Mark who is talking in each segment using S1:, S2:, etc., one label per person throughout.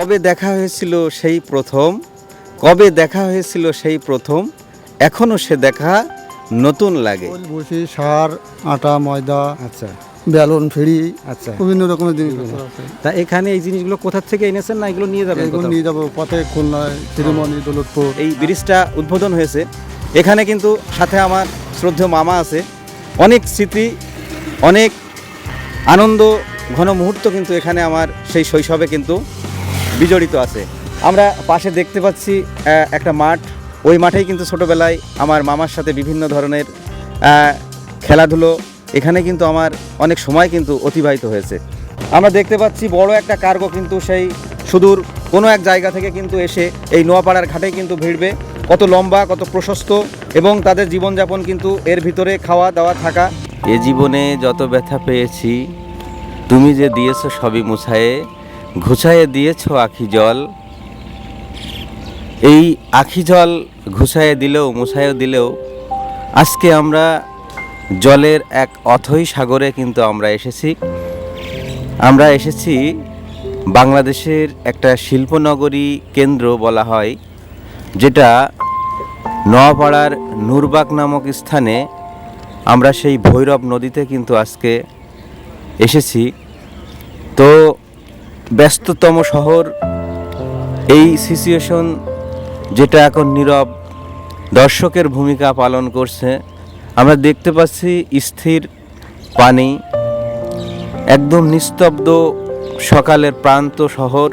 S1: কবে দেখা হয়েছিল সেই প্রথম? কবে দেখা হয়েছিল সেই প্রথম? এখনও সে দেখা নতুন লাগে।
S2: ভুসি সার আটা ময়দা
S1: আচ্ছা।
S2: বেলুন ফিরি
S1: আচ্ছা।
S2: বিভিন্ন রকমের জিনিস
S1: তা এখানে এই জিনিসগুলো কোথা থেকে এনেছেন না এগুলো নিয়ে যাবেন
S2: এগুলো নিয়ে যাব পথে খুলনায় শিরোমণি দৌলতপুর।
S1: এই ব্রিজটা উদ্বোধন হয়েছে। এখানে কিন্তু সাথে আমার শ্রদ্ধেয় মামা আছে। অনেক স্মৃতি অনেক আনন্দ ঘন মুহূর্ত কিন্তু এখানে আমার সেই শৈশবে কিন্তু বিজড়িত আছে। আমরা পাশে দেখতে পাচ্ছি একটা মাঠ। ওই মাঠেই কিন্তু ছোটোবেলায় আমার মামার সাথে বিভিন্ন ধরনের খেলাধুলো, এখানে কিন্তু আমার অনেক সময় কিন্তু অতিবাহিত হয়েছে। আমরা দেখতে পাচ্ছি বড় একটা কার্গো কিন্তু সেই সুদূর কোনো এক জায়গা থেকে কিন্তু এসে এই নোয়াপাড়ার ঘাটে কিন্তু ভিড়বে। কত লম্বা, কত প্রশস্ত এবং তাদের জীবনযাপন কিন্তু এর ভিতরে খাওয়া দাওয়া থাকা। এ জীবনে যত ব্যথা পেয়েছি, তুমি যে দিয়েছ সবই মুছায়ে ঘুষায়ে দিয়েছ আখি জল? এই আখি জল ঘুষায়ে দিলেও মুছায়ে দিলেও, আজকে আমরা জলের এক অথই সাগরে কিন্তু আমরা এসেছি। আমরা এসেছি বাংলাদেশের একটা শিল্পনগরী কেন্দ্র বলা হয়, যেটা নোয়াপাড়ার নূরবাগ নামক স্থানে আমরা সেই ভৈরব নদীতে কিন্তু আজকে এসেছি। তো ব্যস্ততম শহর। এই সিচুয়েশন যেটা এখন নীরব, দর্শকের ভূমিকা পালন করছে। আমরা দেখতে পাচ্ছি স্থির পানি, একদম নিস্তব্ধ সকালের প্রান্ত শহর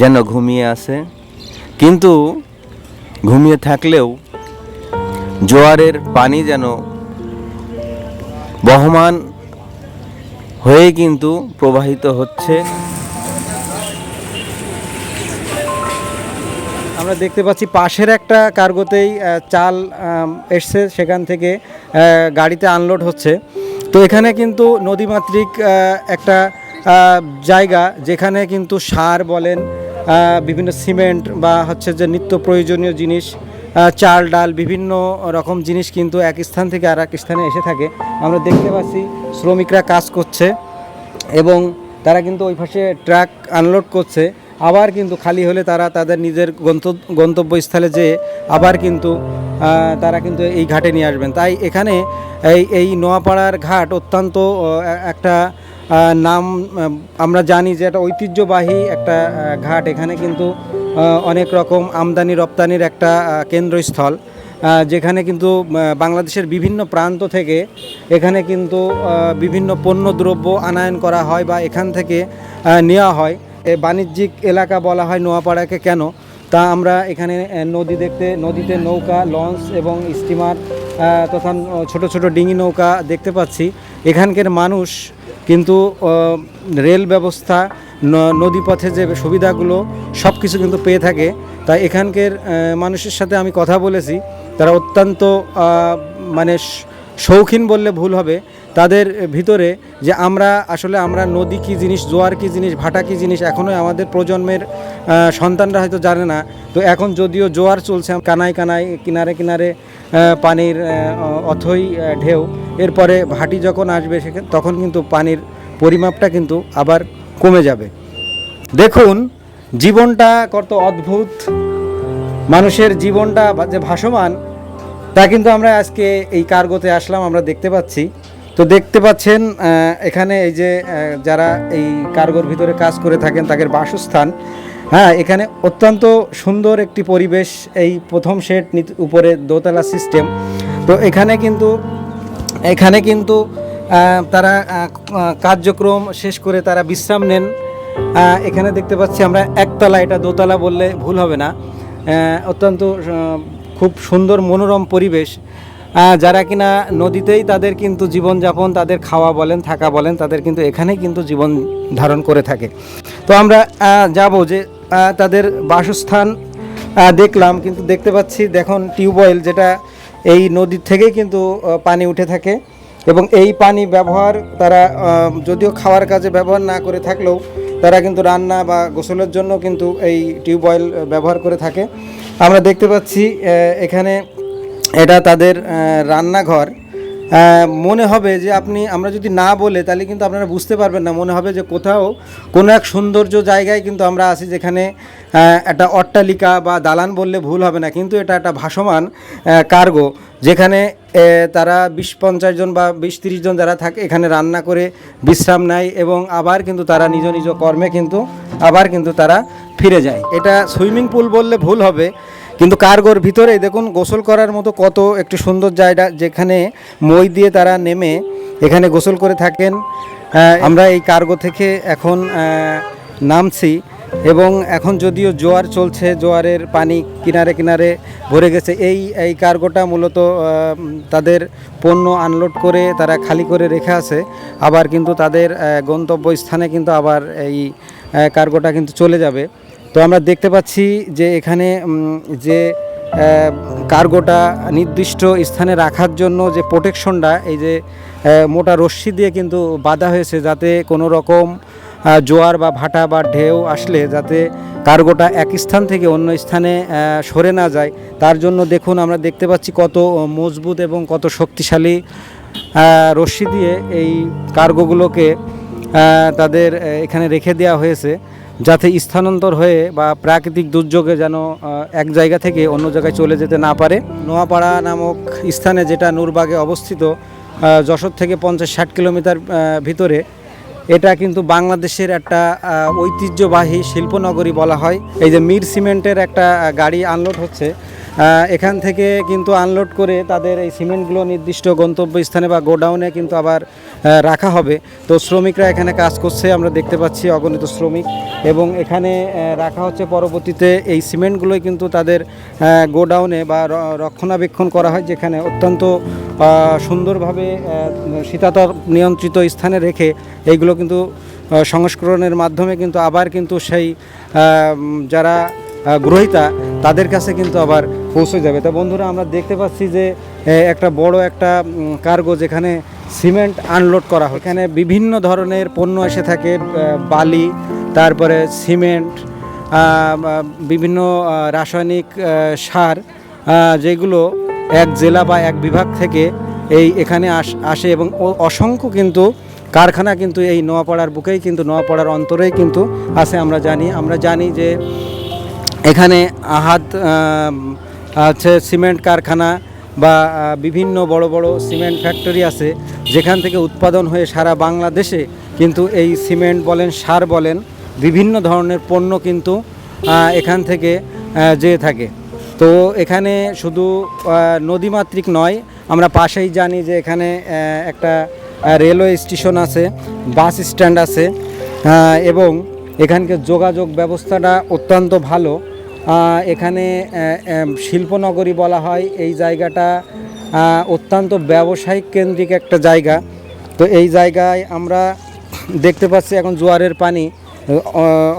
S1: যেন ঘুমিয়ে আছে। কিন্তু ঘুমিয়ে থাকলেও জোয়ারের পানি যেন বহমান হয়ে কিন্তু প্রবাহিত হচ্ছে। আমরা দেখতে পাচ্ছি পাশের একটা কার্গোতেই চাল এসছে সেখান থেকে গাড়িতে আনলোড হচ্ছে। তো এখানে কিন্তু নদীমাতৃক একটা জায়গা যেখানে কিন্তু সার বলেন বিভিন্ন সিমেন্ট বা হচ্ছে যে নিত্য প্রয়োজনীয় জিনিস চাল, ডাল, বিভিন্ন রকম জিনিস কিন্তু এক স্থান থেকে আর এক স্থানে এসে থাকে। আমরা দেখতে পাচ্ছি শ্রমিকরা কাজ করছে এবং তারা কিন্তু ওই পাশে ট্রাক আনলোড করছে। আবার কিন্তু খালি হলে তারা তাদের নিজের গন্তব্য গন্তব্যস্থলে যেয়ে আবার কিন্তু তারা কিন্তু এই ঘাটে নিয়ে আসবেন। তাই এখানে এই এই নোয়াপাড়ার ঘাট অত্যন্ত একটা নাম আমরা জানি যে একটা ঐতিহ্যবাহী একটা ঘাট। এখানে কিন্তু অনেক রকম আমদানি রপ্তানির একটা কেন্দ্রস্থল যেখানে কিন্তু বাংলাদেশের বিভিন্ন প্রান্ত থেকে এখানে কিন্তু বিভিন্ন পণ্য দ্রব্য আনায়ন করা হয় বা এখান থেকে নেওয়া হয়। বাণিজ্যিক এলাকা বলা হয় নোয়াপাড়াকে কেন? তা আমরা এখানে নদী দেখতে, নদীতে নৌকা, লঞ্চ এবং স্টিমার তথা ছোট ছোট ডিঙি নৌকা দেখতে পাচ্ছি। এখানকার মানুষ কিন্তু রেল ব্যবস্থা নদীপথে যে সুবিধাগুলো সব কিছু কিন্তু পেয়ে থাকে। তাই এখানকার মানুষের সাথে আমি কথা বলেছি। তারা অত্যন্ত মানে শৌখিন বললে ভুল হবে। তাদের ভিতরে যে আমরা আসলে আমরা নদী কী জিনিস, জোয়ার কী জিনিস, ভাটা কী জিনিস এখনও আমাদের প্রজন্মের সন্তানরা হয়তো জানে না। তো এখন যদিও জোয়ার চলছে কানায় কানায়, কিনারে কিনারে পানির অথই ঢেউ, এরপরে ভাটি যখন আসবে সেখানে, তখন কিন্তু পানির পরিমাপটা কিন্তু আবার কমে যাবে। দেখুন, জীবনটা কত অদ্ভুত। মানুষের জীবনটা যে ভাসমান, তা কিন্তু আমরা আজকে এই কার্গোতে আসলাম, আমরা দেখতে পাচ্ছি। তো দেখতে পাচ্ছেন এখানে এই যে যারা এই কার্গোর ভিতরে কাজ করে থাকেন, তাদের বাসস্থান। হ্যাঁ এখানে অত্যন্ত সুন্দর একটি পরিবেশ, এই প্রথম শেড উপরে দোতলা সিস্টেম। তো এখানে কিন্তু এখানে কিন্তু তারা কার্যক্রম শেষ করে তারা বিশ্রাম নেন। এখানে দেখতে পাচ্ছি আমরা একতলা, এটা দোতলা বললে ভুল হবে না। অত্যন্ত খুব সুন্দর মনোরম পরিবেশ। যারা কিনা নদীতেই তাদের কিন্তু জীবনযাপন, তাদের খাওয়া বলেন, থাকা বলেন, তাদের কিন্তু এখানেই কিন্তু জীবন ধারণ করে থাকে। তো আমরা যাব যে তাদের বাসস্থান দেখলাম, কিন্তু দেখতে পাচ্ছি, দেখুন, টিউবওয়েল যেটা এই নদীর থেকেই কিন্তু পানি উঠে থাকে এবং এই পানি ব্যবহার তারা যদিও খাওয়ার কাজে ব্যবহার না করে থাকলেও তারা কিন্তু রান্না বা গোসলের জন্য কিন্তু এই টিউবওয়েল ব্যবহার করে থাকে। আমরা দেখতে পাচ্ছি এখানে এটা তাদের রান্নাঘর। মনে হবে যে আপনি, আমরা যদি না বলে, তাহলে কিন্তু আপনারা বুঝতে পারবেন না। মনে হবে যে কোথাও কোনো এক সৌন্দর্য জায়গায় কিন্তু আমরা আছি যেখানে একটা অট্টালিকা বা দালান বললে ভুল হবে না। কিন্তু এটা একটা ভাসমান কার্গো, যেখানে তারা বিশ পঞ্চাশ জন বা বিশ তিরিশ জন যারা থাকে, এখানে রান্না করে বিশ্রাম নেয় এবং আবার কিন্তু তারা নিজ নিজ কর্মে কিন্তু, আবার কিন্তু তারা ফিরে যায়। এটা সুইমিং পুল বললে ভুল হবে। কিন্তু কার্গোর ভিতরে দেখুন, গোসল করার মতো কত একটি সুন্দর জায়গা যেখানে মই দিয়ে তারা নেমে এখানে গোসল করে থাকেন। আমরা এই কার্গো থেকে এখন নামছি এবং এখন যদিও জোয়ার চলছে, জোয়ারের পানি কিনারে কিনারে ভরে গেছে, এই এই কার্গোটা মূলত তাদের পণ্য আনলোড করে তারা খালি করে রেখে আছে। আবার কিন্তু তাদের গন্তব্য স্থানে কিন্তু আবার এই কার্গোটা কিন্তু চলে যাবে। তো আমরা দেখতে পাচ্ছি যে এখানে যে কার্গোটা নির্দিষ্ট স্থানে রাখার জন্য যে প্রোটেকশনটা, এই যে মোটা রশ্মি দিয়ে কিন্তু বাঁধা হয়েছে যাতে কোনো রকম জোয়ার বা ভাটা বা ঢেউ আসলে যাতে কার্গোটা এক স্থান থেকে অন্য স্থানে সরে না যায়। তার জন্য দেখুন আমরা দেখতে পাচ্ছি কত মজবুত এবং কত শক্তিশালী রশ্মি দিয়ে এই কার্গোগুলোকে তাদের এখানে রেখে দেওয়া হয়েছে। যাতে স্থানান্তর হয়ে বা প্রাকৃতিক দুর্যোগে যেন এক জায়গা থেকে অন্য জায়গায় চলে যেতে না পারে। নোয়াপাড়া নামক স্থানে যেটা নূরবাগে অবস্থিত যশোর থেকে পঞ্চাশ ষাট কিলোমিটার ভিতরে এটা কিন্তু বাংলাদেশের একটা ঐতিহ্যবাহী শিল্পনগরী বলা হয়। এই যে মির সিমেন্টের একটা গাড়ি আনলোড হচ্ছে এখান থেকে কিন্তু আনলোড করে তাদের এই সিমেন্টগুলো নির্দিষ্ট গন্তব্য স্থানে বা গোডাউনে কিন্তু আবার রাখা হবে। তো শ্রমিকরা এখানে কাজ করছে, আমরা দেখতে পাচ্ছি অগণিত শ্রমিক। এবং এখানে রাখা হচ্ছে পরবর্তীতে এই সিমেন্টগুলোই কিন্তু তাদের গোডাউনে বা রক্ষণাবেক্ষণ করা হয়, যেখানে অত্যন্ত সুন্দরভাবে শীতাতপ নিয়ন্ত্রিত স্থানে রেখে এইগুলো কিন্তু সংস্করণের মাধ্যমে কিন্তু আবার কিন্তু সেই যারা গ্রহীতা, তাদের কাছে কিন্তু আবার পৌঁছে যাবে। তো বন্ধুরা, আমরা দেখতে পাচ্ছি যে একটা বড় একটা কার্গো যেখানে সিমেন্ট আনলোড করা হয় এখানে বিভিন্ন ধরনের পণ্য এসে থাকে বালি, তারপরে সিমেন্ট বিভিন্ন রাসায়নিক সার যেগুলো এক জেলা বা এক বিভাগ থেকে এই এখানে আস- এবং অসংখ্য কিন্তু কারখানা কিন্তু এই নোয়াপাড়ার বুকেই কিন্তু, নোয়াপাড়ার অন্তরেই কিন্তু আছে আমরা জানি। আমরা জানি যে এখানে আহাত আছে সিমেন্ট কারখানা বা বিভিন্ন বড় বড় সিমেন্ট ফ্যাক্টরি আছে, যেখান থেকে উৎপাদন হয়ে সারা বাংলাদেশে কিন্তু এই সিমেন্ট বলেন, সার বলেন, বিভিন্ন ধরনের পণ্য কিন্তু এখান থেকে যেয়ে থাকে। তো এখানে শুধু নদীমাতৃক নয়, আমরা পাশেই জানি যে এখানে একটা রেলওয়ে স্টেশন আছে, বাস স্ট্যান্ড আছে এবং এখানকে যোগাযোগ ব্যবস্থাটা অত্যন্ত ভালো। এখানে শিল্পনগরী বলা হয়, এই জায়গাটা অত্যন্ত ব্যবসায়িক কেন্দ্রিক একটা জায়গা। তো এই জায়গায় আমরা দেখতে পাচ্ছি এখন জোয়ারের পানি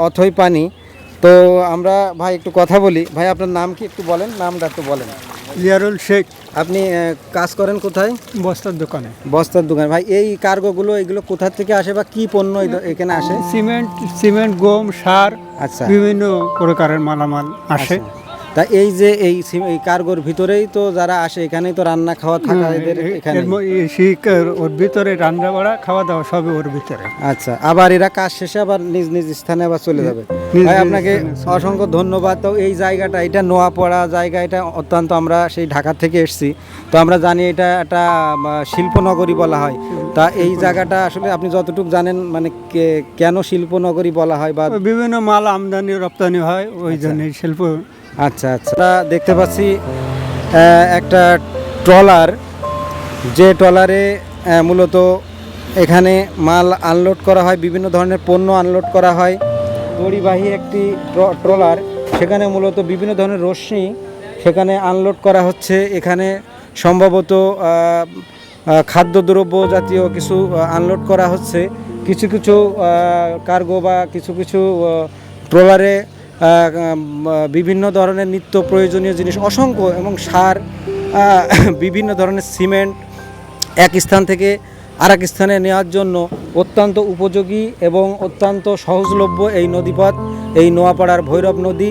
S1: অথই পানি। তো আমরা ভাই একটু কথা বলি। ভাই আপনার নাম কি একটু বলেন? নামটা একটু বলেন।
S2: ইয়ারুল শেখ।
S1: আপনি কাজ করেন কোথায়?
S2: বস্তার দোকানে।
S1: বস্তার দোকানে। ভাই এই কার্গোগুলো এগুলো কোথা থেকে আসে বা কি পণ্য এখানে আসে?
S2: সিমেন্ট সিমেন্ট গম সার
S1: আচ্ছা।
S2: বিভিন্ন প্রকারের মালামাল আসে।
S1: আচ্ছা। তা এই যে এই কার্গোর ভিতরেই তো যারা আসে এখানেই তো রান্না খাওয়া থাকা এদের এখানে।
S2: ওর ভিতরে রান্না বাড়া খাওয়া দাওয়া সবই ওর ভিতরে।
S1: আচ্ছা আবার এরা কাজ শেষে আবার নিজ নিজ স্থানে আবার চলে যাবে। ভাই আপনাকে অসংখ্য ধন্যবাদ। তো এই জায়গাটা এটা নোয়াপড়া জায়গা এটা অত্যন্ত আমরা সেই ঢাকা থেকে এসেছি। তো আমরা জানি এটা একটা শিল্পনগরী বলা হয়। তা এই জায়গাটা আসলে আপনি যতটুকু জানেন মানে কেন শিল্পনগরী বলা হয় বা
S2: বিভিন্ন মাল আমদানি রপ্তানি হয় ওই জন্য শিল্প
S1: আচ্ছা আচ্ছা। দেখতে পাচ্ছি একটা ট্রলার। যে ট্রলারে মূলত এখানে মাল আনলোড করা হয়, বিভিন্ন ধরনের পণ্য আনলোড করা হয়। দড়িবাহী একটি ট্র- ট্রলার, সেখানে মূলত বিভিন্ন ধরনের রশ্মি সেখানে আনলোড করা হচ্ছে। এখানে সম্ভবত খাদ্যদ্রব্য জাতীয় কিছু আনলোড করা হচ্ছে। কিছু কিছু কার্গো বা কিছু কিছু ট্রলারে বিভিন্ন ধরনের নিত্য প্রয়োজনীয় জিনিস, অসংখ্য, এবং সার বিভিন্ন ধরনের সিমেন্ট এক স্থান থেকে আর এক স্থানে নেওয়ার জন্য অত্যন্ত উপযোগী এবং অত্যন্ত সহজলভ্য এই নদীপথ, এই নোয়াপাড়ার ভৈরব নদী,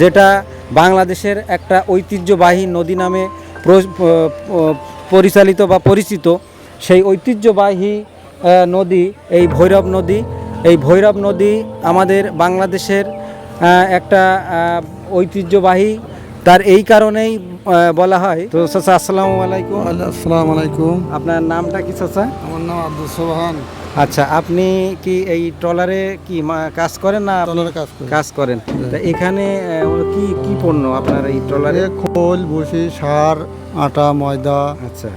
S1: যেটা বাংলাদেশের একটা ঐতিহ্যবাহী নদী নামে পরিচালিত বা পরিচিত। সেই ঐতিহ্যবাহী নদী, এই ভৈরব নদী, এই ভৈরব নদী আমাদের বাংলাদেশের একটা ঐতিহ্যবাহী তার এই কারণেই বলা হয়। তো চাচা আসসালামু আলাইকুম।
S3: আসসালামু আলাইকুম।
S1: আপনার নামটা কি চাচা?
S3: আমার নাম আব্দুল সোহান
S1: আচ্ছা আপনি কি এই ট্রলারে কি কাজ করেন না?
S3: টলারে কাজ করি।
S1: কাজ করেন। তা এখানে কি কি পণ্য আপনার এই ট্রলারে?
S3: খোল ভুসি সার আটা ময়দা।
S1: আচ্ছা।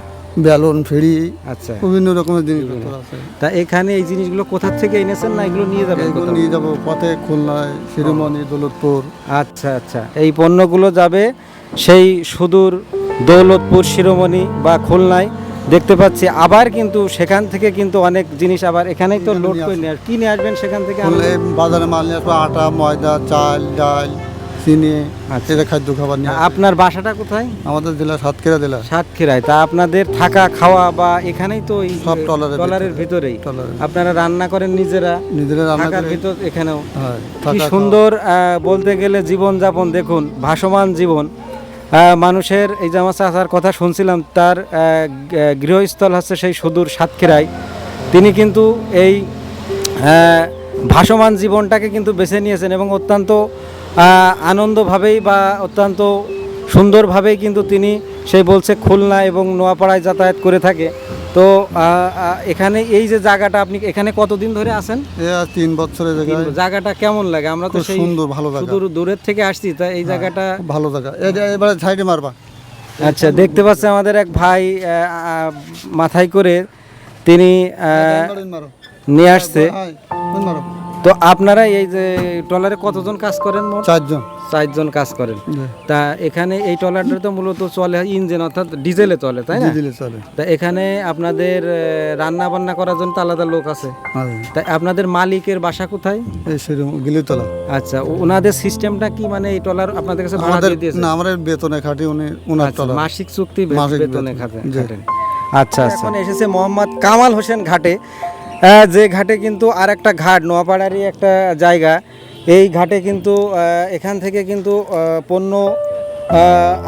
S3: বেলুন ফেরি
S1: আচ্ছা।
S3: বিভিন্ন রকমের জিনিসপত্র আছে।
S1: তা এখানে এই জিনিসগুলো কোথা থেকে এনেছেন না এগুলো নিয়ে যাবেন
S3: এগুলো নিয়ে যাব পথে খুলনায় শিরোমণি দৌলতপুর।
S1: আচ্ছা আচ্ছা। এই পণ্যগুলো যাবে সেই সুদূর দৌলতপুর শিরোমণি বা খুলনায়। দেখতে পাচ্ছি আবার কিন্তু সেখান থেকে কিন্তু অনেক জিনিস আবার এখানেই তো লোড করে নিয়ে কি নিয়ে আসবেন সেখান থেকে
S3: বাজারে মাল নিয়ে আসব আটা ময়দা চাল ডাল। চিনি
S1: আচ্ছা।
S3: এটা খাদ্য খাবার নিয়ে।
S1: আপনার বাসাটা কোথায়?
S3: আমাদের জেলা সাতক্ষীরা জেলা।
S1: সাতক্ষীরায়। তা আপনাদের থাকা খাওয়া বা এখানেই তো এই
S3: সব ট্রলারের
S1: ট্রলারের ভিতরেই?
S3: ট্রলারে
S1: আপনারা রান্না করেন নিজেরা?
S3: নিজেরা রান্না
S1: থাকার
S3: করে।
S1: ভিতর এখানেও?
S3: হ্যাঁ,
S1: কি
S3: থাকা
S1: সুন্দর আহ, বলতে গেলে জীবন যাপন দেখুন ভাসমান জীবন। আহ, মানুষের এই যে আমার চাচার কথা শুনছিলাম তার আহ, গ- গৃহস্থল হচ্ছে সেই সুদূর সাতক্ষীরায়। তিনি কিন্তু এই আহ, ভাসমান জীবনটাকে কিন্তু বেছে নিয়েছেন এবং অত্যন্ত আহ, আনন্দভাবেই বা অত্যন্ত সুন্দরভাবেই কিন্তু তিনি সেই বলছে খুলনা এবং নোয়াপাড়ায় যাতায়াত করে থাকে। তো এখানে এই যে জায়গাটা আপনি এখানে কতদিন ধরে আছেন?
S3: এ তিন বছরের
S1: জায়গাটা কেমন লাগে? আমরা তো সেই
S3: সুন্দর ভালো জায়গা।
S1: সুদূর দূরের থেকে আসছি তা এই জায়গাটা
S3: ভালো জায়গা। এবারে সাইডে মারবা।
S1: আচ্ছা দেখতে পাচ্ছি আমাদের এক ভাই মাথায় করে তিনি
S3: মারো।
S1: নিয়ে আসছে।
S3: মারো।
S1: তো আপনারা এই যে ট্রলারে কতজন কাজ করেন মোট?
S3: চারজন।
S1: চারজন কাজ করেন। তা এখানে এই ট্রলারটা তো মূলত চলে ইঞ্জিন অর্থাৎ ডিজেলে চলে তাই না?
S3: দিলে চলে।
S1: তা এখানে আপনাদের রান্না বান্না করার জন্য আলাদা লোক আছে।
S3: আর
S1: তা আপনাদের মালিকের বাসা কোথায়?
S3: গিলিতলা।
S1: আচ্ছা ওনাদের সিস্টেমটা কি? মানে এই ট্রলার আপনাদের কাছে ভাড়া দিয়ে দিয়েছে?
S3: না আমাদের বেতনে খাটি উনি উনার
S1: আচ্ছা,
S3: তলা
S1: মাসিক চুক্তি বেতনে। খাটেন। আচ্ছা আচ্ছা। এখন এসেছে মোহাম্মদ কামাল হোসেন ঘাটে। যে ঘাটে কিন্তু আর একটা ঘাট নোয়াপাড়ারই একটা জায়গা। এই ঘাটে কিন্তু এখান থেকে কিন্তু পণ্য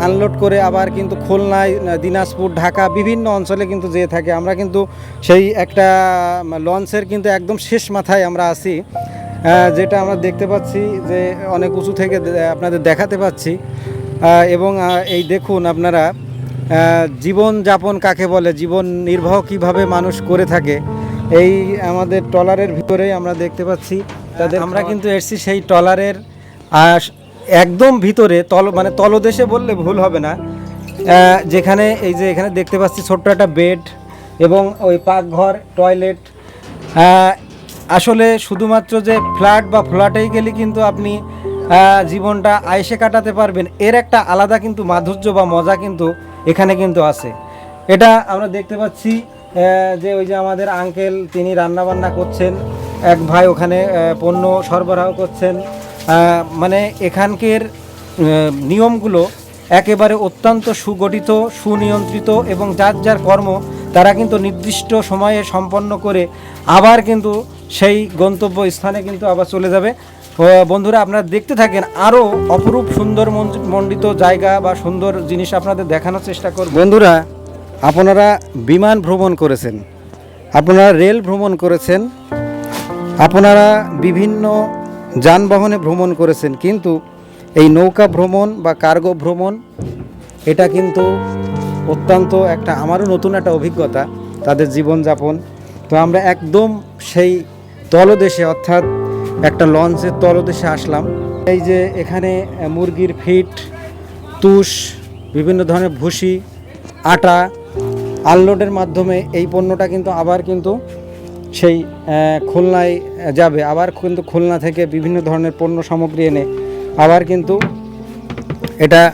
S1: আনলোড করে আবার কিন্তু খুলনায় দিনাজপুর ঢাকা বিভিন্ন অঞ্চলে কিন্তু যেয়ে থাকে। আমরা কিন্তু সেই একটা লঞ্চের কিন্তু একদম শেষ মাথায় আমরা আহ, যেটা আমরা দেখতে পাচ্ছি যে অনেক উঁচু থেকে আপনাদের দেখাতে পাচ্ছি। এবং এই দেখুন আপনারা জীবন যাপন কাকে বলে? জীবন নির্বাহ কীভাবে মানুষ করে থাকে? এই আমাদের ট্রলারের ভিতরেই আমরা দেখতে পাচ্ছি। তাদের আমরা কিন্তু এসছি সেই ট্রলারের একদম ভিতরে, তল মানে তলদেশে বললে ভুল হবে না। যেখানে এই যে এখানে দেখতে পাচ্ছি ছোট্ট একটা বেড এবং ওই পাকঘর, টয়লেট। আসলে শুধুমাত্র যে ফ্ল্যাট বা ফ্ল্যাটেই গেলে কিন্তু আপনি জীবনটা আয়েসে কাটাতে পারবেন। এর একটা আলাদা কিন্তু মাধুর্য বা মজা কিন্তু এখানে কিন্তু আছে। এটা আমরা দেখতে পাচ্ছি যে ওই যে আমাদের আঙ্কেল তিনি রান্নাবান্না করছেন, এক ভাই ওখানে পণ্য সরবরাহ করছেন মানে এখানকার নিয়মগুলো একেবারে অত্যন্ত সুগঠিত, সুনিয়ন্ত্রিত এবং যার যার কর্ম তারা কিন্তু নির্দিষ্ট সময়ে সম্পন্ন করে আবার কিন্তু সেই গন্তব্য স্থানে কিন্তু আবার চলে যাবে। বন্ধুরা আপনারা দেখতে থাকেন আরও অপরূপ সুন্দর মণ্ডিত জায়গা বা সুন্দর জিনিস আপনাদের দেখানোর চেষ্টা করব। বন্ধুরা আপনারা বিমান ভ্রমণ করেছেন, আপনারা রেল ভ্রমণ করেছেন, আপনারা বিভিন্ন যানবাহনে ভ্রমণ করেছেন, কিন্তু এই নৌকা ভ্রমণ বা কার্গো ভ্রমণ, এটা কিন্তু অত্যন্ত একটা আমারও নতুন একটা অভিজ্ঞতা, তাদের জীবনযাপন। তো আমরা একদম সেই তলদেশে, অর্থাৎ একটা লঞ্চের তলদেশে আসলাম। এই যে এখানে মুরগির ফিট, তুষ, বিভিন্ন ধরনের ভুসি, আটা আনলোডের মাধ্যমে এই পণ্যটা কিন্তু আবার কিন্তু সেই খুলনায় যাবে। আবার কিন্তু খুলনা থেকে বিভিন্ন ধরনের পণ্য সামগ্রী এনে আবার কিন্তু এটা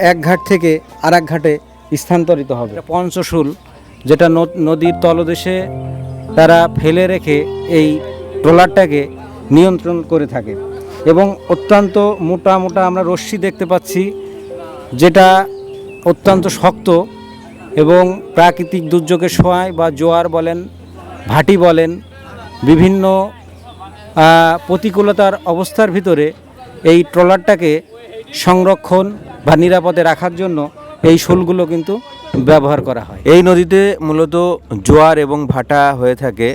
S1: এক ঘাট থেকে আর এক ঘাটে স্থানান্তরিত হবে। পঞ্চশুল, যেটা নদ- নদীর তলদেশে তারা ফেলে রেখে এই ট্রলারটাকে নিয়ন্ত্রণ করে থাকে। এবং অত্যন্ত মোটা মোটা আমরা রশ্মি দেখতে পাচ্ছি, যেটা অত্যন্ত শক্ত। এবং প্রাকৃতিক দুর্যোগের সময় বা জোয়ার বলেন, ভাটি বলেন, বিভিন্ন প্রতিকূলতার অবস্থার ভিতরে এই ট্রলারটাকে সংরক্ষণ বা নিরাপদে রাখার জন্য এই শোলগুলো কিন্তু
S4: ব্যবহার করা হয়। এই নদীতে মূলত জোয়ার এবং ভাটা হয়ে থাকে।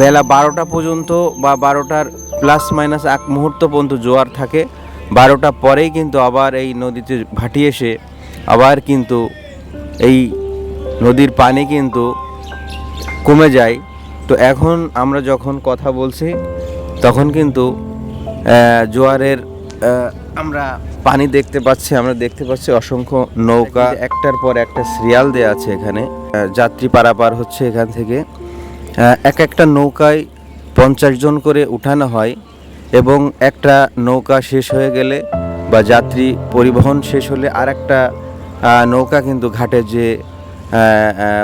S4: বেলা বারোটা পর্যন্ত বা বারোটার প্লাস মাইনাস এক মুহূর্ত পর্যন্ত জোয়ার থাকে। বারোটা পরেই কিন্তু আবার এই নদীতে ভাটি এসে আবার কিন্তু এই নদীর পানি কিন্তু কমে যায়। তো এখন আমরা যখন কথা বলছি, তখন কিন্তু জোয়ারের আমরা পানি দেখতে পাচ্ছি, আমরা দেখতে পাচ্ছি অসংখ্য নৌকা। একটার পর একটা সিরিয়াল দেওয়া আছে এখানে যাত্রী পারাপার হচ্ছে এখান থেকে। এক একটা নৌকায় পঞ্চাশ জন করে উঠানো হয় এবং একটা নৌকা শেষ হয়ে গেলে বা যাত্রী পরিবহন শেষ হলে আর একটা নৌকা কিন্তু ঘাটে যে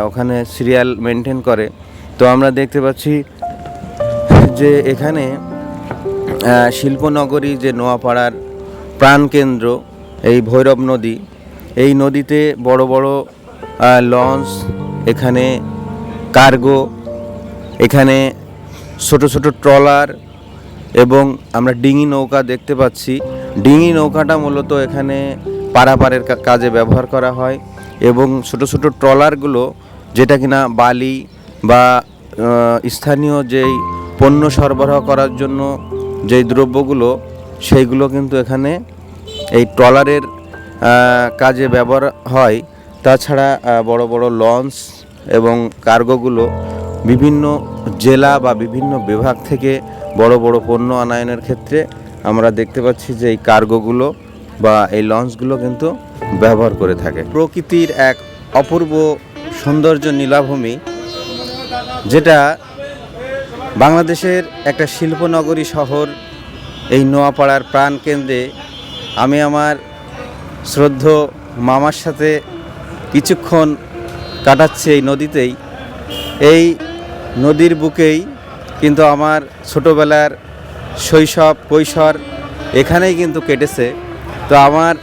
S4: ওখানে সিরিয়াল মেনটেন করে। তো আমরা দেখতে পাচ্ছি যে এখানে শিল্পনগরী যে নোয়াপাড়ার প্রাণকেন্দ্র, এই ভৈরব নদী, এই নদীতে বড় বড় লঞ্চ এখানে কার্গো এখানে ছোট ছোট ট্রলার এবং আমরা ডিঙি নৌকা দেখতে পাচ্ছি। ডিঙি নৌকাটা মূলত এখানে পারাপারের কাজে ব্যবহার করা হয় এবং ছোট ছোট ট্রলারগুলো যেটা কিনা বালি বা স্থানীয় যেই পণ্য সরবরাহ করার জন্য যেই দ্রব্যগুলো, সেইগুলো কিন্তু এখানে এই ট্রলারের কাজে ব্যবহার হয়। তাছাড়া বড় বড় লঞ্চ এবং কার্গোগুলো বিভিন্ন জেলা বা বিভিন্ন বিভাগ থেকে বড় বড় পণ্য আনায়নের ক্ষেত্রে আমরা দেখতে পাচ্ছি যে এই কার্গোগুলো বা এই লঞ্চগুলো কিন্তু ব্যবহার করে থাকে। প্রকৃতির এক অপূর্ব সৌন্দর্য নীলাভূমি, যেটা বাংলাদেশের একটা শিল্পনগরী শহর এই নোয়াপাড়ার প্রাণকেন্দ্রে আমি আমার শ্রদ্ধ মামার সাথে কিছুক্ষণ কাটাচ্ছি এই নদীতেই। এই নদীর বুকেই কিন্তু আমার ছোটোবেলার শৈশব, কৈশোর এখানেই কিন্তু কেটেছে। তো আমার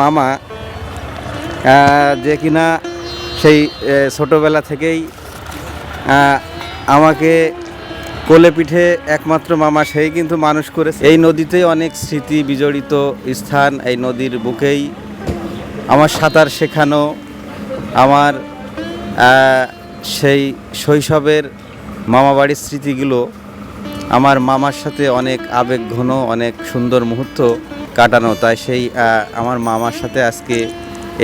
S4: মামা যে কিনা সেই ছোটোবেলা থেকেই আমাকে কোলে পিঠে একমাত্র মামা, সেই কিন্তু মানুষ করেছে। এই নদীতে অনেক স্মৃতি বিজড়িত স্থান, এই নদীর বুকেই আমার সাঁতার শেখানো, আমার সেই শৈশবের মামাবাড়ির স্মৃতিগুলো, আমার মামার সাথে অনেক আবেগ ঘন, অনেক সুন্দর মুহূর্ত কাটানো। তাই সেই আমার মামার সাথে আজকে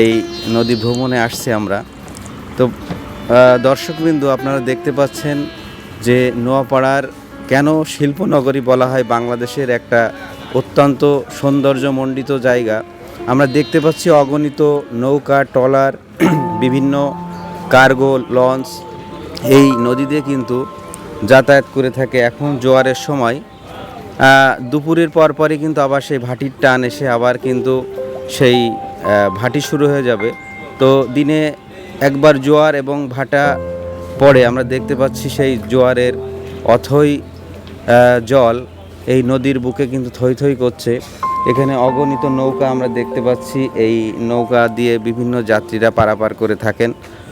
S4: এই নদী ভ্রমণে আসছি আমরা। তো দর্শকবৃন্দু, আপনারা দেখতে পাচ্ছেন যে নোয়াপাড়ার কেন শিল্পনগরী বলা হয় বাংলাদেশের একটা অত্যন্ত সৌন্দর্যমণ্ডিত জায়গা। আমরা দেখতে পাচ্ছি অগণিত নৌকা, ট্রলার, বিভিন্ন কার্গো, লঞ্চ, এই নদী দিয়ে কিন্তু যাতায়াত করে থাকে এখন জোয়ারের সময়। দুপুরের পর পরই কিন্তু আবার সেই ভাটির টান এসে আবার কিন্তু সেই ভাটি শুরু হয়ে যাবে। তো দিনে একবার জোয়ার এবং ভাটা পরে আমরা দেখতে পাচ্ছি সেই জোয়ারের অথই জল এই নদীর বুকে কিন্তু থই থই করছে। এখানে অগণিত নৌকা আমরা দেখতে পাচ্ছি। এই নৌকা দিয়ে বিভিন্ন যাত্রীরা পারাপার করে থাকেন,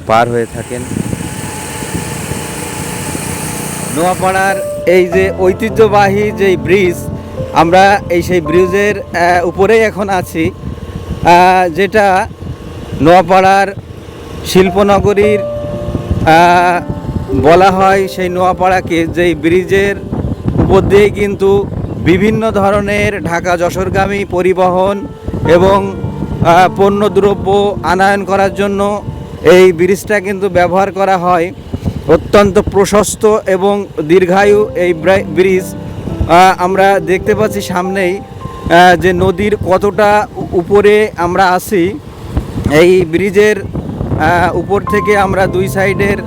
S4: পার হয়ে থাকেন। নোয়াপাড়ার এই যে ঐতিহ্যবাহী যে ব্রিজ আমরা এই সেই ব্রিজের উপরেই এখন আছি যেটা নোয়াপাড়ার শিল্পনগরীর বলা হয় সেই নোয়াপাড়াকে যেই ব্রিজের উপর দিয়ে কিন্তু বিভিন্ন ধরনের ঢাকা যশোরগামী পরিবহন এবং আহ, পণ্যদ্রব্য আনায়ন করার জন্য এই ব্রিজটা কিন্তু ব্যবহার করা হয়। অত্যন্ত প্রশস্ত এবং দীর্ঘায়ু এই ব্রা- ব্রিজ আমরা দেখতে পাচ্ছি সামনেই যে নদীর কতটা উপরে আমরা আছি। এই ব্রিজের উপর থেকে আমরা দুই সাইডের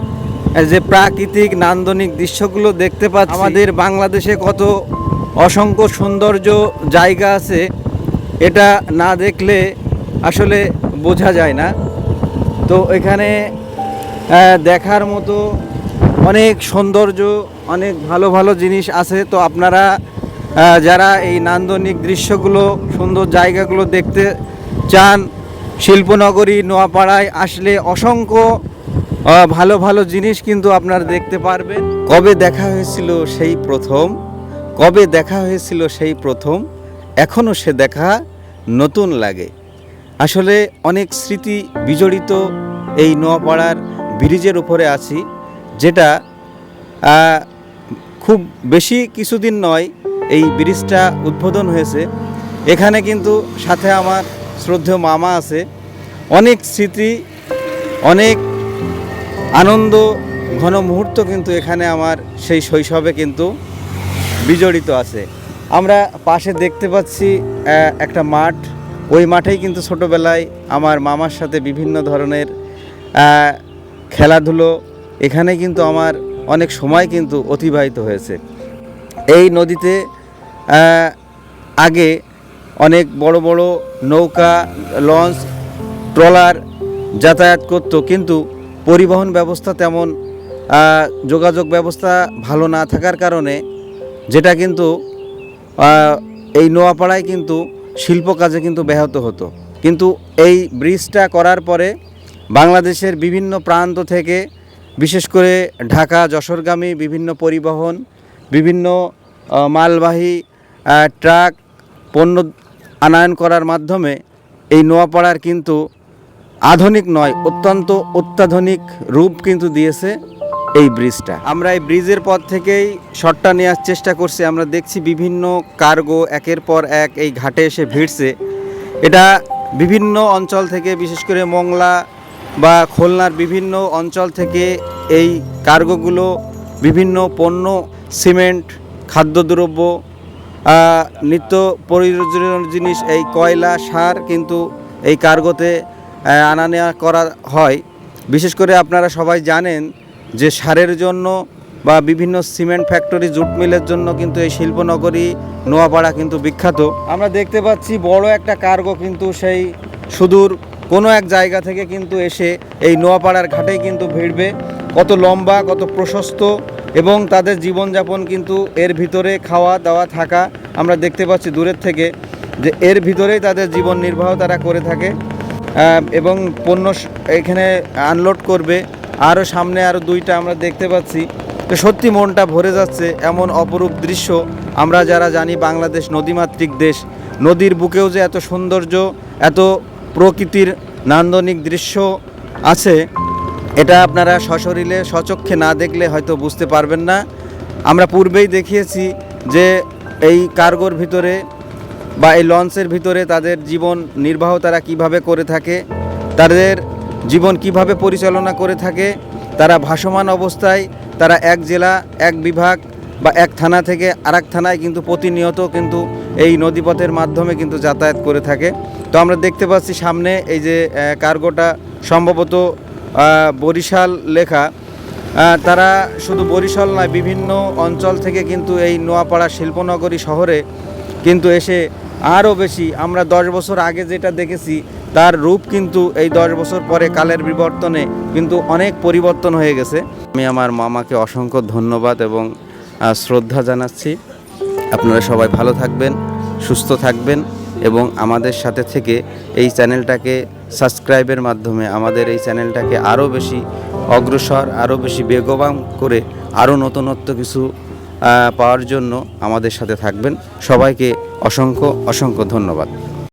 S4: যে প্রাকৃতিক নান্দনিক দৃশ্যগুলো দেখতে পাচ্ছি। আমাদের বাংলাদেশে কত অসংখ্য সৌন্দর্য জায়গা আছে, এটা না দেখলে আসলে বোঝা যায় না। তো এখানে দেখার মতো অনেক সৌন্দর্য, অনেক ভালো ভালো জিনিস আছে। তো আপনারা যারা এই নান্দনিক দৃশ্যগুলো, সুন্দর জায়গাগুলো দেখতে চান, শিল্পনগরী, নোয়াপাড়ায় আসলে অসংখ্য ভালো ভালো জিনিস কিন্তু আপনারা দেখতে পারবেন। কবে দেখা হয়েছিল সেই প্রথম? কবে দেখা হয়েছিল সেই প্রথম? এখনও সে দেখা নতুন লাগে। আসলে অনেক স্মৃতি বিজড়িত এই নোয়াপাড়ার ব্রিজের উপরে আছি। যেটা খুব বেশি কিছুদিন নয়, এই ব্রিজটা উদ্বোধন হয়েছে। এখানে কিন্তু সাথে আমার শ্রদ্ধেয় মামা আছে। অনেক স্মৃতি, অনেক আনন্দ, ঘন মুহূর্ত কিন্তু এখানে আমার সেই শৈশবে কিন্তু বিজড়িত আছে। আমরা পাশে দেখতে পাচ্ছি একটা মাঠ। ওই মাঠেই কিন্তু ছোটোবেলায় আমার মামার সাথে বিভিন্ন ধরনের খেলাধুলো এখানে কিন্তু আমার অনেক সময় কিন্তু অতিবাহিত হয়েছে। এই নদীতে আগে অনেক বড় বড় নৌকা, লঞ্চ, ট্রলার যাতায়াত করত, কিন্তু পরিবহন ব্যবস্থা তেমন যোগাযোগ ব্যবস্থা ভালো না থাকার কারণে যেটা কিন্তু এই নোয়াপাড়ায় কিন্তু শিল্প কাজে কিন্তু ব্যাহত হতো। কিন্তু এই ব্রিজটা করার পরে বাংলাদেশের বিভিন্ন প্রান্ত থেকে বিশেষ করে ঢাকা, যশোরগামী বিভিন্ন পরিবহন, বিভিন্ন মালবাহী ট্রাক পণ্য আনায়ন করার মাধ্যমে এই নোয়াপাড়ার কিন্তু আধুনিক নয়, অত্যন্ত অত্যাধুনিক রূপ কিন্তু দিয়েছে এই ব্রিজটা। আমরা এই ব্রিজের পর থেকেই শটটা নেওয়ার চেষ্টা করছি। আমরা দেখছি বিভিন্ন কার্গো একের পর এক এই ঘাটে এসে ভিড়ছে। এটা বিভিন্ন অঞ্চল থেকে, বিশেষ করে মংলা বা খুলনার বিভিন্ন অঞ্চল থেকে এই কার্গোগুলো, বিভিন্ন পণ্য, সিমেন্ট, খাদ্যদ্রব্য নিত্য প্রয়োজনীয় জিনিস, এই কয়লা, সার কিন্তু এই কার্গোতে আনা নেওয়া করা হয়। বিশেষ করে আপনারা সবাই জানেন যে সারের জন্য বা বিভিন্ন সিমেন্ট ফ্যাক্টরি, জুট মিলের জন্য কিন্তু এই শিল্পনগরী, নোয়াপাড়া কিন্তু বিখ্যাত। আমরা দেখতে পাচ্ছি বড় একটা কার্গো কিন্তু সেই সুদূর কোনো এক জায়গা থেকে কিন্তু এসে এই নোয়াপাড়ার ঘাটেই কিন্তু ভিড়বে। কত লম্বা, কত প্রশস্ত এবং তাদের জীবনযাপন কিন্তু এর ভিতরে খাওয়া দাওয়া থাকা আমরা দেখতে পাচ্ছি দূরের থেকে যে এর ভিতরেই তাদের জীবন নির্বাহ তারা করে থাকে। এবং পণ্য এখানে আনলোড করবে। আরও সামনে আরও দুইটা আমরা দেখতে পাচ্ছি। তো সত্যি মনটা ভরে যাচ্ছে এমন অপরূপ দৃশ্য। আমরা যারা জানি বাংলাদেশ নদীমাতৃক দেশ, নদীর বুকেও যে এত সৌন্দর্য, এত প্রকৃতির নান্দনিক দৃশ্য আছে। এটা আপনারা সশরীরে সচক্ষে না দেখলে হয়তো বুঝতে পারবেন না। আমরা পূর্বেই দেখিয়েছি যে এই কার্গোর ভিতরে বা এই লঞ্চের ভিতরে তাদের জীবন নির্বাহ তারা কীভাবে করে থাকে, তাদের জীবন কীভাবে পরিচালনা করে থাকে, তারা ভাসমান অবস্থায় তারা এক জেলা, এক বিভাগ বা এক থানা থেকে আরেক থানায় কিন্তু প্রতিনিয়ত কিন্তু এই নদীপথের মাধ্যমে কিন্তু যাতায়াত করে থাকে। তো আমরা দেখতে পাচ্ছি সামনে এই যে কার্গোটা, সম্ভবত বরিশাল লেখা। তারা শুধু বরিশাল নয়, বিভিন্ন অঞ্চল থেকে কিন্তু এই নোয়াপাড়া শিল্পনগরী শহরে কিন্তু এসে আরও বেশি, আমরা দশ বছর আগে যেটা দেখেছি, তার রূপ কিন্তু এই দশ বছর পরে কালের বিবর্তনে কিন্তু অনেক পরিবর্তন হয়ে গেছে। আমি আমার মামাকে অসংখ্য ধন্যবাদ এবং শ্রদ্ধা জানাচ্ছি। আপনারা সবাই ভালো থাকবেন, সুস্থ থাকবেন এবং আমাদের সাথে থেকে এই চ্যানেলটাকে সাবস্ক্রাইবের মাধ্যমে আমাদের এই চ্যানেলটাকে আরও বেশি অগ্রসর, আরও বেশি বেগবান করে আরও নতুনত্ব কিছু পাওয়ার জন্য আমাদের সাথে থাকবেন। সবাইকে অসংখ্য অসংখ্য ধন্যবাদ।